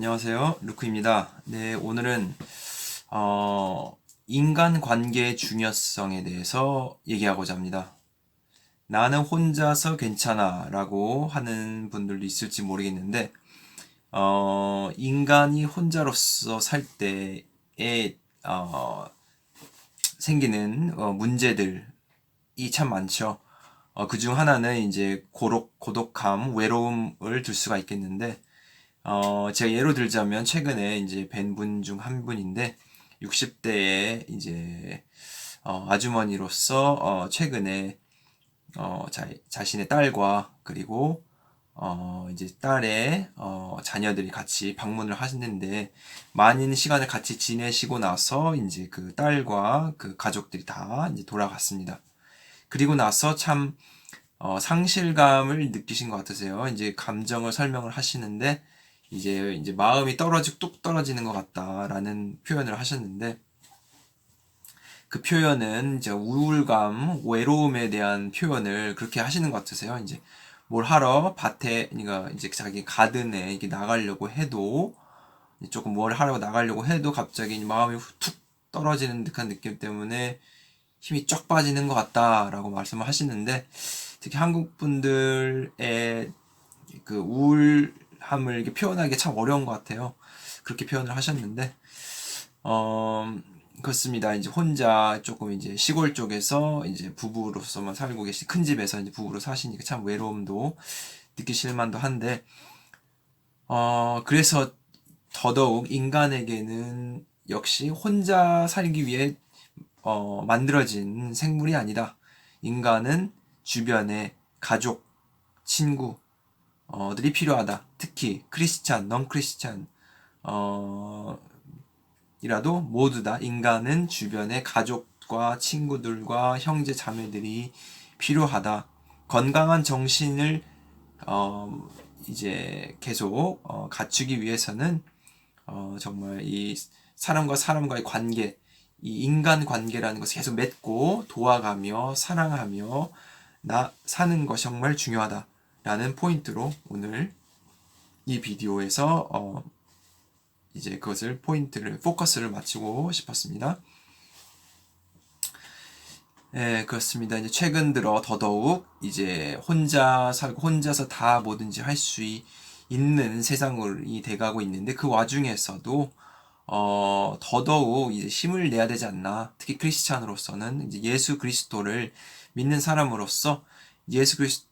안녕하세요. 루크입니다. 네, 오늘은 어, 인간 관계의 중요성에 대해서 얘기하고자 합니다. 나는 혼자서 괜찮아 라고 하는 분들도 있을지 모르겠는데, 어, 인간이 혼자로서 살 때에 어, 생기는 어, 문제들이 참 많죠. 어, 그중 하나는 이제 고독, 고독함, 외로움을 들 수가 있겠는데, 어, 제가 예로 들자면 최근에 이제 뵌 분 중 한 분인데 60대의 이제 어, 아주머니로서 어, 최근에 어, 자, 자신의 딸과 그리고 어, 이제 딸의 어, 자녀들이 같이 방문을 하셨는데 많은 시간을 같이 지내시고 나서 이제 그 딸과 그 가족들이 다 이제 돌아갔습니다. 그리고 나서 참 어, 상실감을 느끼신 것 같으세요. 이제 감정을 설명을 하시는데 이제 이제 마음이 떨어지 뚝 떨어지는 것 같다라는 표현을 하셨는데 그 표현은 이제 우울감, 외로움에 대한 표현을 그렇게 하시는 것 같으세요. 이제 뭘 하러 밭에 그러니까 이제 자기 가든에 이렇게 나가려고 해도 조금 뭘 하러 나가려고 해도 갑자기 마음이 툭 떨어지는 듯한 느낌 때문에 힘이 쫙 빠지는 것 같다라고 말씀을 하시는데 특히 한국 분들의 그 우울 함을 이렇게 표현하기 참 어려운 것 같아요. 그렇게 표현을 하셨는데, 어, 그렇습니다. 이제 혼자 조금 이제 시골 쪽에서 이제 부부로서만 살고 계신 큰 집에서 이제 부부로 사시니까 참 외로움도 느끼실 만도 한데, 어, 그래서 더더욱 인간에게는 역시 혼자 살기 위해 어, 만들어진 생물이 아니다. 인간은 주변에 가족, 친구, 어들이 필요하다. 특히 크리스찬, 넌 크리스찬 어 이라도 모두 다 인간은 주변의 가족과 친구들과 형제 자매들이 필요하다. 건강한 정신을 어 이제 계속 어 갖추기 위해서는 어 정말 이 사람과 사람과의 관계, 이 인간 관계라는 것을 계속 맺고 도와가며 사랑하며 나 사는 것이 정말 중요하다. 라는 포인트로 오늘 이 비디오에서 어 이제 그것을 포인트를 포커스를 맞추고 싶었습니다. 예, 그렇습니다. 이제 최근 들어 더더욱 이제 혼자 살고 혼자서 다 뭐든지 할 수 있는 세상이 돼가고 있는데 그 와중에서도 어 더더욱 이제 힘을 내야 되지 않나. 특히 크리스찬으로서는 이제 예수 그리스도를 믿는 사람으로서 예수 그리스도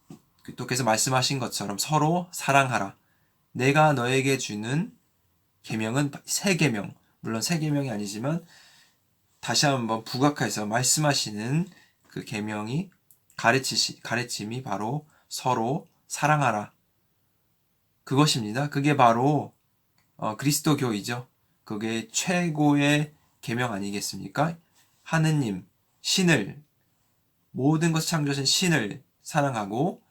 또께서 말씀하신 것처럼 서로 사랑하라. 내가 너에게 주는 계명은 세 계명. 물론 세 계명이 아니지만 다시 한번 부각해서 말씀하시는 그 계명이 가르치시 가르침이 바로 서로 사랑하라. 그것입니다. 그게 바로 어, 그리스도교이죠. 그게 최고의 계명 아니겠습니까? 하느님, 신을 모든 것을 창조하신 신을 사랑하고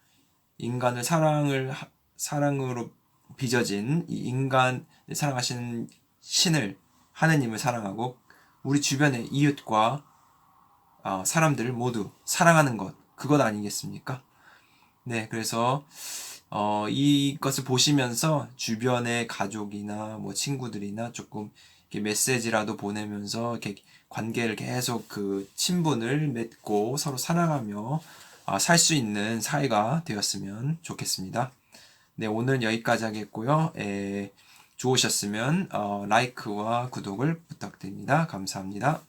인간을 사랑을 사랑으로 빚어진 이 인간을 사랑하시는 신을 하느님을 사랑하고 우리 주변의 이웃과 어, 사람들을 모두 사랑하는 것 그것 아니겠습니까? 네, 그래서 어, 이것을 보시면서 주변의 가족이나 뭐 친구들이나 조금 이렇게 메시지라도 보내면서 이렇게 관계를 계속 그 친분을 맺고 서로 사랑하며 아, 살 수 있는 사회가 되었으면 좋겠습니다. 네, 오늘 여기까지 하겠고요. 에, 좋으셨으면 어, 라이크와 구독을 부탁드립니다. 감사합니다.